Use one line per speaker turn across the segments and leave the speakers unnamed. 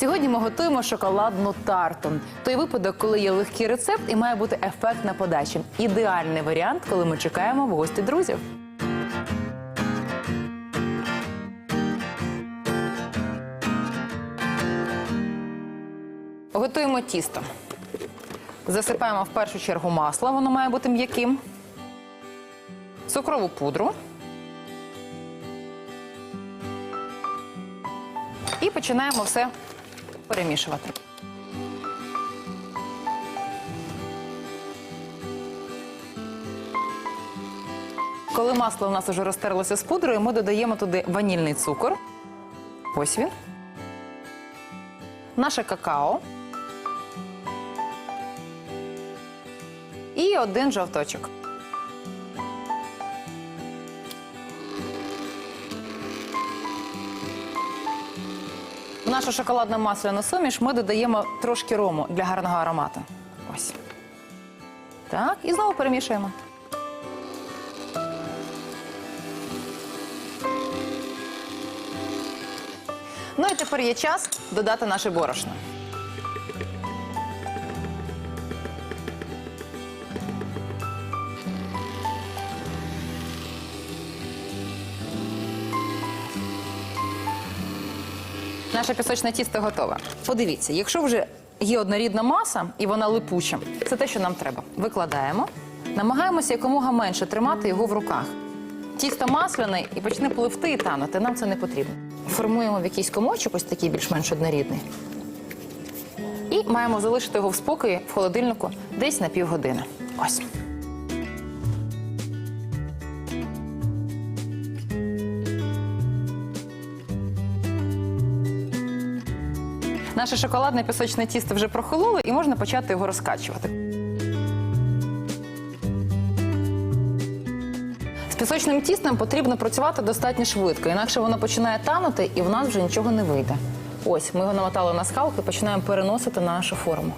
Сьогодні ми готуємо шоколадну тарту. Той випадок, коли є легкий рецепт і має бути ефектна подача. Ідеальний варіант, коли ми чекаємо в гості друзів. Готуємо тісто. Засипаємо в першу чергу масло, воно має бути м'яким. Цукрову пудру. І починаємо все перемішувати. Коли масло у нас вже розтерлося з пудрою, ми додаємо туди ванільний цукор. Ось він. Наше какао. І один жовточок. Нашу шоколадну масляну суміш ми додаємо трошки рому для гарного аромату. Ось. Так, і знову перемішуємо. Ну і тепер є час додати наше борошно. Наше пісочне тісто готове. Подивіться, якщо вже є однорідна маса і вона липуча, це те, що нам треба. Викладаємо, намагаємося якомога менше тримати його в руках. Тісто масляне і почне пливти і танути. Нам це не потрібно. Формуємо в якийсь комочок, ось такий більш-менш однорідний. І маємо залишити його в спокої в холодильнику десь на півгодини. Ось. Наше шоколадне пісочне тісто вже прохололо і можна почати його розкачувати. З пісочним тістом потрібно працювати достатньо швидко, інакше воно починає танути і в нас вже нічого не вийде. Ось ми його намотали на скалку і починаємо переносити на нашу форму.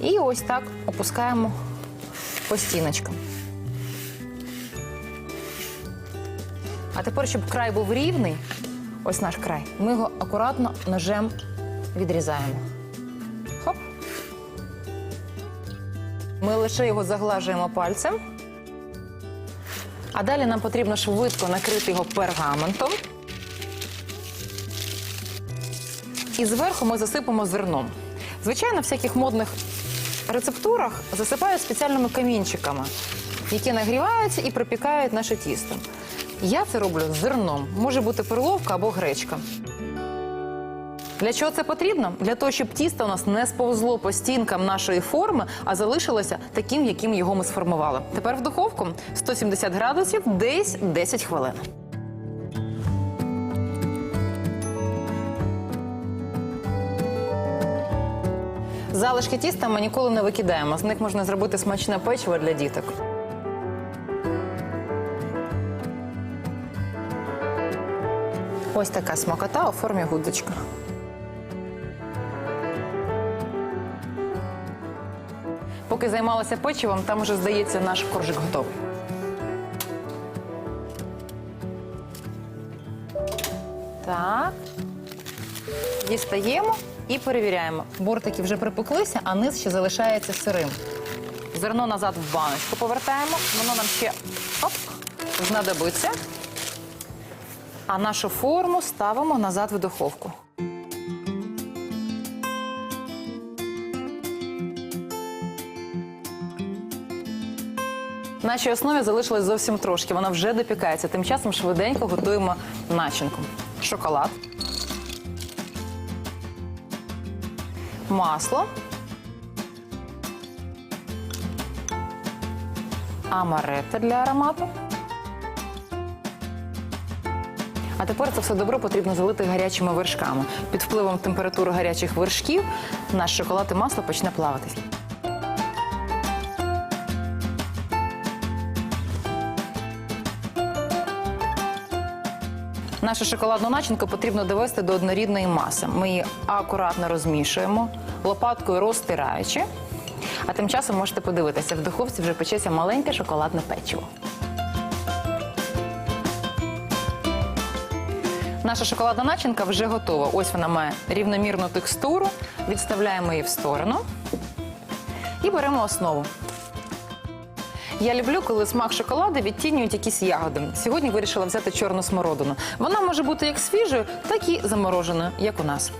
І ось так опускаємо по стіночкам. А тепер, щоб край був рівний, ось наш край, ми його акуратно ножем відрізаємо. Хоп. Ми лише його заглажуємо пальцем. А далі нам потрібно швидко накрити його пергаментом. І зверху ми засипемо зерном. Звичайно, всяких модних рецептурах засипають спеціальними камінчиками, які нагріваються і припікають наше тісто. Я це роблю з зерном. Може бути перловка або гречка. Для чого це потрібно? Для того, щоб тісто у нас не сповзло по стінкам нашої форми, а залишилося таким, яким його ми сформували. Тепер в духовку 170 градусів, десь 10 хвилин. Залишки тіста ми ніколи не викидаємо. З них можна зробити смачне печиво для діток. Ось така смакота у формі гудзичка. Поки займалася печивом, там уже, здається, наш коржик готовий. Так. Дістаємо і перевіряємо. Бортики вже припеклися, а низ ще залишається сирим. Зерно назад в баночку повертаємо. Воно нам ще оп, знадобиться. А нашу форму ставимо назад в духовку. Нашій основі залишилось зовсім трошки. Вона вже допікається. Тим часом швиденько готуємо начинку. Шоколад. Масло. Амаретто для аромату. А тепер це все добро потрібно залити гарячими вершками. Під впливом температури гарячих вершків наш шоколад і масло почне плаватись. Нашу шоколадну начинку потрібно довести до однорідної маси. Ми її акуратно розмішуємо, лопаткою розтираючи. А тим часом можете подивитися, в духовці вже печеться маленьке шоколадне печиво. Наша шоколадна начинка вже готова. Ось вона має рівномірну текстуру. Відставляємо її в сторону і беремо основу. Я люблю, коли смак шоколаду відтінюють якісь ягоди. Сьогодні вирішила взяти чорну смородину. Вона може бути як свіжою, так і замороженою, як у нас.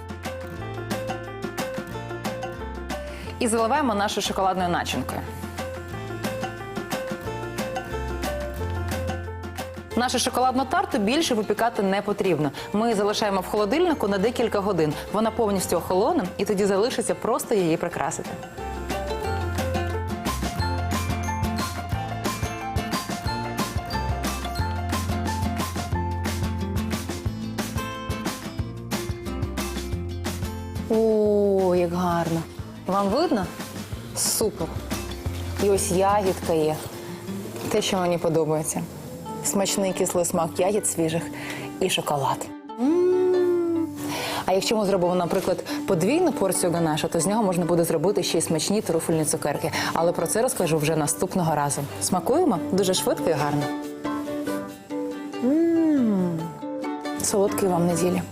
І заливаємо нашою шоколадною начинкою. Нашу шоколадну тарту більше випікати не потрібно. Ми залишаємо в холодильнику на декілька годин. Вона повністю охолоне, і тоді залишиться просто її прикрасити. О, як гарно. Вам видно? Супер. І ось ягідка є. Те, що мені подобається. Смачний кислий смак ягід свіжих і шоколад. А якщо ми зробимо, наприклад, подвійну порцію ганашу, то з нього можна буде зробити ще й смачні труфельні цукерки. Але про це розкажу вже наступного разу. Смакуємо дуже швидко і гарно. М. Солодкої вам неділі.